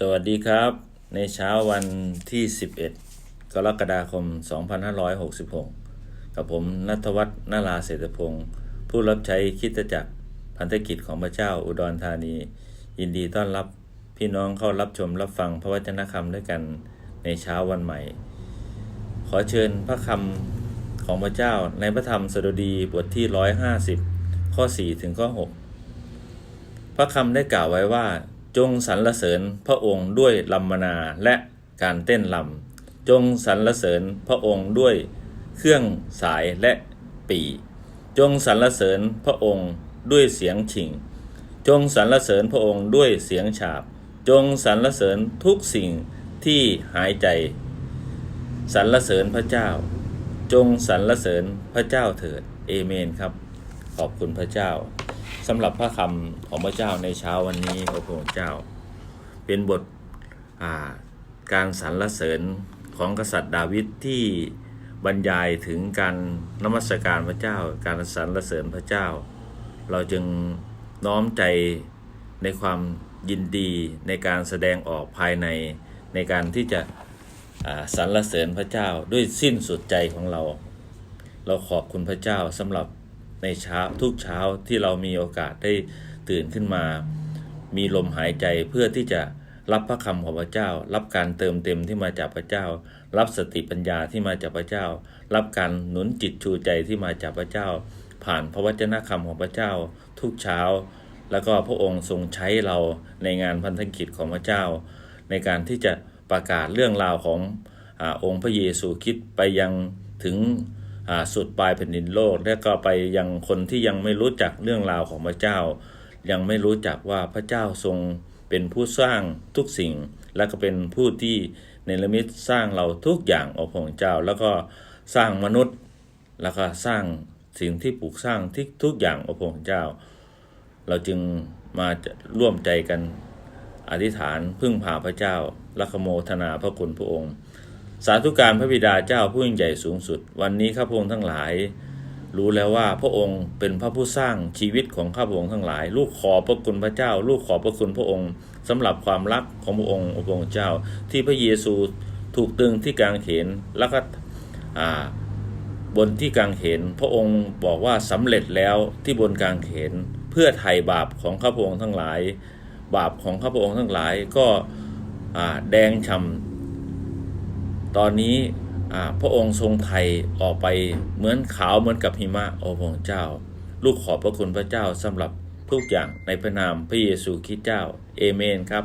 สวัสดีครับ ในเช้าวันที่ 11 กรกฎาคม 2566 กับผมนัทวัฒน์นาราเศรษฐพงศ์ผู้รับใช้คิดจักรพันธกิจของพระเจ้าอุดรธานี ยินดีต้อนรับพี่น้องเข้ารับชมรับฟังพระวจนะคำด้วยกันในเช้าวันใหม่ ขอเชิญพระคำของพระเจ้าในพระธรรมสดุดีบทที่ 150 ข้อ 4 ถึงข้อ 6 พระคำได้กล่าวไว้ว่า จงสรรเสริญพระองค์ด้วยลำมนาและการเต้นลำจงสรรเสริญพระองค์ด้วยเครื่องสายและปีจงสรรเสริญพระองค์ด้วยเสียงฉิง จงสรรเสริญพระองค์ด้วยเสียงฉาบ จงสรรเสริญทุกสิ่งที่หายใจ สรรเสริญพระเจ้า จงสรรเสริญพระเจ้าเถิด เอเมนครับ ขอบคุณพระเจ้า สำหรับพระคำของพระเจ้าในเช้าวันนี้พระพุทธเจ้า เป็นบทาการสรรเสริญของกษัตริย์ดาวิดที่บรรยายถึงการนมัสการพระเจ้า การสรรเสริญพระเจ้า เราจึงน้อมใจในความยินดีในการแสดงออกภายในในการที่จะสรรเสริญพระเจ้าด้วยสิ้นสุดใจของเรา เราขอบคุณพระเจ้าสำหรับ ในเช้าทุกเช้าที่เรามีโอกาสได้ตื่นขึ้นมา มีลมหายใจเพื่อที่จะรับพระคำของพระเจ้า รับการเติมเต็มที่มาจากพระเจ้า รับสติปัญญาที่มาจากพระเจ้า รับการหนุนจิตชูใจที่มาจากพระเจ้า ผ่านพระวจนะคำของพระเจ้า ทุกเช้า แล้วก็พระองค์ทรงใช้เราในงานพันธกิจของพระเจ้า ในการที่จะประกาศเรื่องราวของอองค์พระเยซูคริสต์ไปยังถึง สุดปลายแผ่นดินโลก และก็ไปยังคนที่ยังไม่รู้จักเรื่องราวของพระเจ้า ยังไม่รู้จักว่าพระเจ้าทรงเป็นผู้สร้างทุกสิ่ง และก็เป็นผู้ที่เนรมิตสร้างเราทุกอย่างองค์พระเจ้า แล้วก็สร้างมนุษย์ แล้วก็สร้างสิ่งที่ปลูกสร้างที่ทุกอย่างองค์พระเจ้า เราจึงมาจะร่วมใจกันอธิษฐานพึ่งพาพระเจ้าและขโมทนาพระคุณพระองค์ สาธุการพระบิดาเจ้าผู้ยิ่งใหญ่สูงสุด วันนี้ข้าพระองค์ทั้งหลาย รู้แล้วว่าพระองค์เป็นพระผู้สร้างชีวิตของข้าพระองค์ทั้งหลาย ลูกขอพระคุณพระเจ้า ลูกขอพระคุณพระองค์สำหรับความรักของพระองค์พระองค์เจ้า ที่พระเยซูถูกตึงที่กางเขนแล้วก็บนที่กางเขนพระองค์บอกว่าสำเร็จแล้วที่บนกางเขนเพื่อไถ่บาปของข้าพระองค์ทั้งหลาย บาปของข้าพระองค์ทั้งหลายก็แดงฉ่ำ ตอนนี้พระองค์ทรงไถ่ออกไปเหมือนขาวเหมือนกับหิมะโอ้พระองค์เจ้า ลูกขอบพระคุณพระเจ้าสำหรับทุกอย่างในพระนามพระเยซูคริสต์เจ้า เอเมนครับ